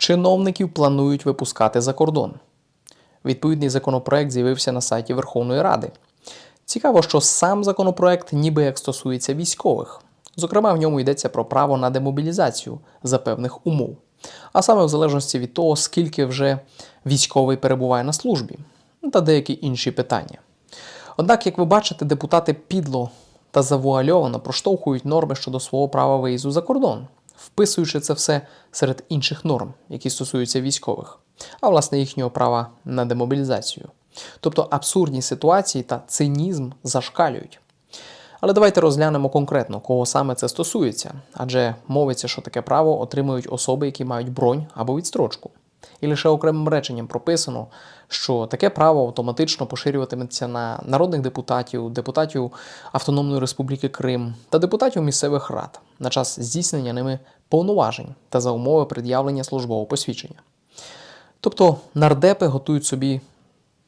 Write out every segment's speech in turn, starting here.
чиновників планують випускати за кордон. Відповідний законопроект з'явився на сайті Верховної Ради. Цікаво, що сам законопроект ніби як стосується військових. Зокрема, в ньому йдеться про право на демобілізацію за певних умов, а саме в залежності від того, скільки вже військовий перебуває на службі, ну, та деякі інші питання. Однак, як ви бачите, депутати підло та завуальовано проштовхують норми щодо свого права виїзду за кордон, вписуючи це все серед інших норм, які стосуються військових, а власне їхнього права на демобілізацію. Тобто абсурдні ситуації та цинізм зашкалюють. Але давайте розглянемо конкретно, кого саме це стосується, адже мовиться, що таке право отримують особи, які мають бронь або відстрочку. І лише окремим реченням прописано, що таке право автоматично поширюватиметься на народних депутатів, депутатів Автономної Республіки Крим та депутатів місцевих рад на час здійснення ними повноважень та за умови пред'явлення службового посвідчення. Тобто нардепи готують собі,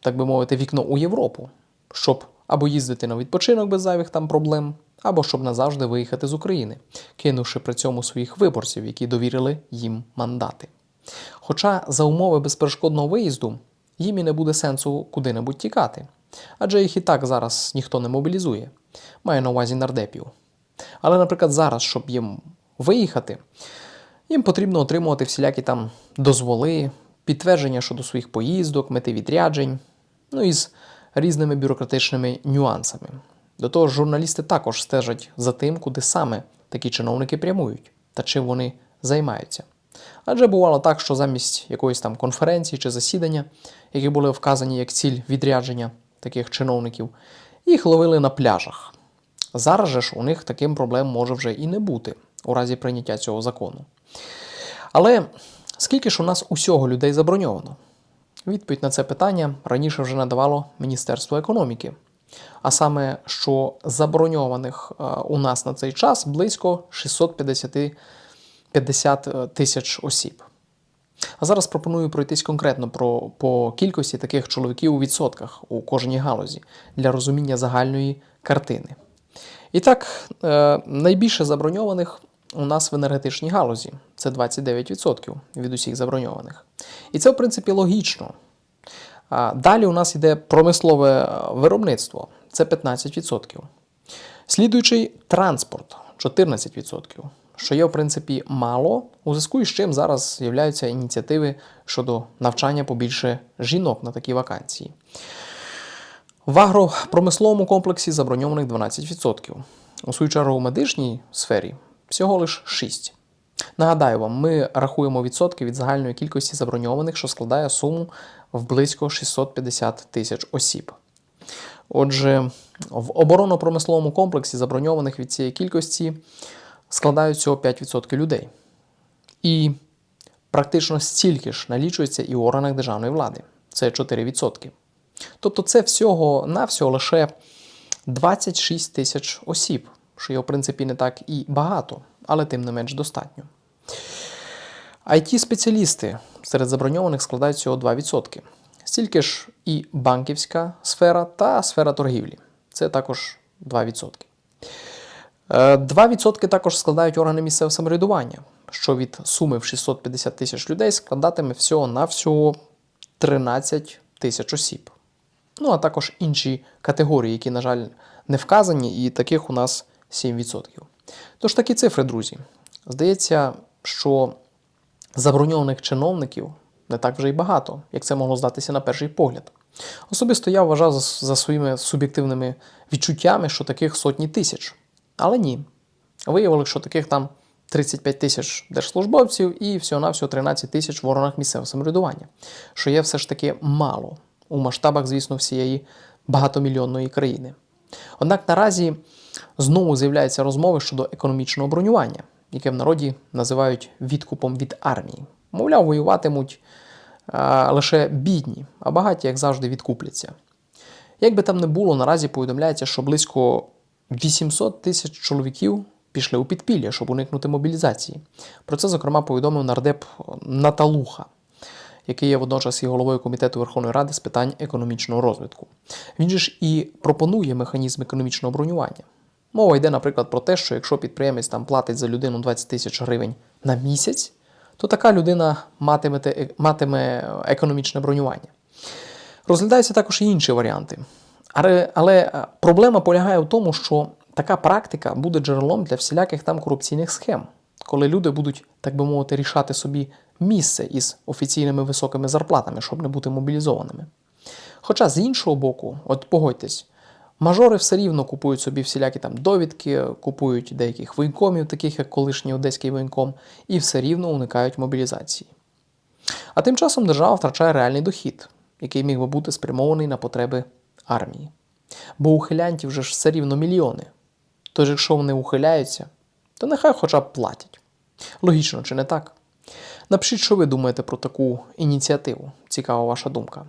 так би мовити, вікно у Європу, щоб або їздити на відпочинок без зайвих там проблем, або щоб назавжди виїхати з України, кинувши при цьому своїх виборців, які довірили їм мандати. Хоча за умови безперешкодного виїзду їм і не буде сенсу куди-небудь тікати, адже їх і так зараз ніхто не мобілізує, маю на увазі нардепів. Але, наприклад, зараз, щоб їм виїхати, їм потрібно отримувати всілякі там дозволи, підтвердження щодо своїх поїздок, мети відряджень, ну і з різними бюрократичними нюансами. До того ж, журналісти також стежать за тим, куди саме такі чиновники прямують та чим вони займаються. Адже бувало так, що замість якоїсь там конференції чи засідання, які були вказані як ціль відрядження таких чиновників, їх ловили на пляжах. Зараз же ж у них таким проблем може вже і не бути у разі прийняття цього закону. Але скільки ж у нас усього людей заброньовано? Відповідь на це питання раніше вже надавало Міністерство економіки. А саме, що заброньованих е, у нас на цей час близько 650 50 тисяч осіб. А зараз пропоную пройтись конкретно про, по кількості таких чоловіків у відсотках у кожній галузі для розуміння загальної картини. І так, е, найбільше заброньованих у нас в енергетичній галузі це 29% від усіх заброньованих. І це, в принципі, логічно. Далі у нас йде промислове е, виробництво це 15%. Слідуючий транспорт 14%, що є, в принципі, мало, у зв'язку із чим зараз з'являються ініціативи щодо навчання побільше жінок на такі вакансії. В агропромисловому комплексі заброньованих 12%. У свою чергу у медичній сфері всього лише 6%. Нагадаю вам, ми рахуємо відсотки від загальної кількості заброньованих, що складає суму в близько 650 тисяч осіб. Отже, в оборонно-промисловому комплексі заброньованих від цієї кількості складають всього 5% людей. І практично стільки ж налічується і у органах державної влади це 4%. Тобто це всього-навсього лише 26 тисяч осіб, що є, в принципі, не так і багато, але тим не менш достатньо. it спеціалісти серед заброньованих складають всього 2%. Стільки ж і банківська сфера та сфера торгівлі. Це також 2%. 2% також складають органи місцевого самоврядування, що від суми в 650 тисяч людей складатиме всього на всього 13 тисяч осіб. Ну, а також інші категорії, які, на жаль, не вказані, і таких у нас 7%. Тож такі цифри, друзі. Здається, що заброньованих чиновників не так вже й багато, як це могло здатися на перший погляд. Особисто я вважав за своїми суб'єктивними відчуттями, що таких сотні тисяч. Але ні. Виявили, що таких там 35 тисяч держслужбовців і всього-навсього 13 тисяч в органах місцевого самоврядування, що є все ж таки мало у масштабах, звісно, всієї багатомільйонної країни. Однак наразі знову з'являються розмови щодо економічного бронювання, яке в народі називають відкупом від армії. Мовляв, воюватимуть а, лише бідні, а багаті, як завжди, відкупляться. Як би там не було, наразі повідомляється, що близько 800 тисяч чоловіків пішли у підпілля, щоб уникнути мобілізації. Про це, зокрема, повідомив нардеп Наталуха, який є водночас і головою комітету Верховної Ради з питань економічного розвитку. Він же ж і пропонує механізм економічного бронювання. Мова йде, наприклад, про те, що якщо підприємець там платить за людину 20 тисяч гривень на місяць, то така людина матиме, матиме економічне бронювання. Розглядаються також і інші варіанти. Але, але е, проблема полягає в тому, що така практика буде джерелом для всіляких там корупційних схем, коли люди будуть, так би мовити, рішати собі місце із офіційними високими зарплатами, щоб не бути мобілізованими. Хоча з іншого боку, от погодьтесь, мажори все рівно купують собі всілякі там довідки, купують деяких воєнкомів, таких як колишній одеський воєнком, і все рівно уникають мобілізації. А тим часом держава втрачає реальний дохід, який міг би бути спрямований на потреби армії. Бо ухилянтів вже ж все рівно мільйони. Тож, якщо вони ухиляються, то нехай хоча б платять. Логічно, чи не так? Напишіть, що ви думаєте про таку ініціативу. Цікава ваша думка.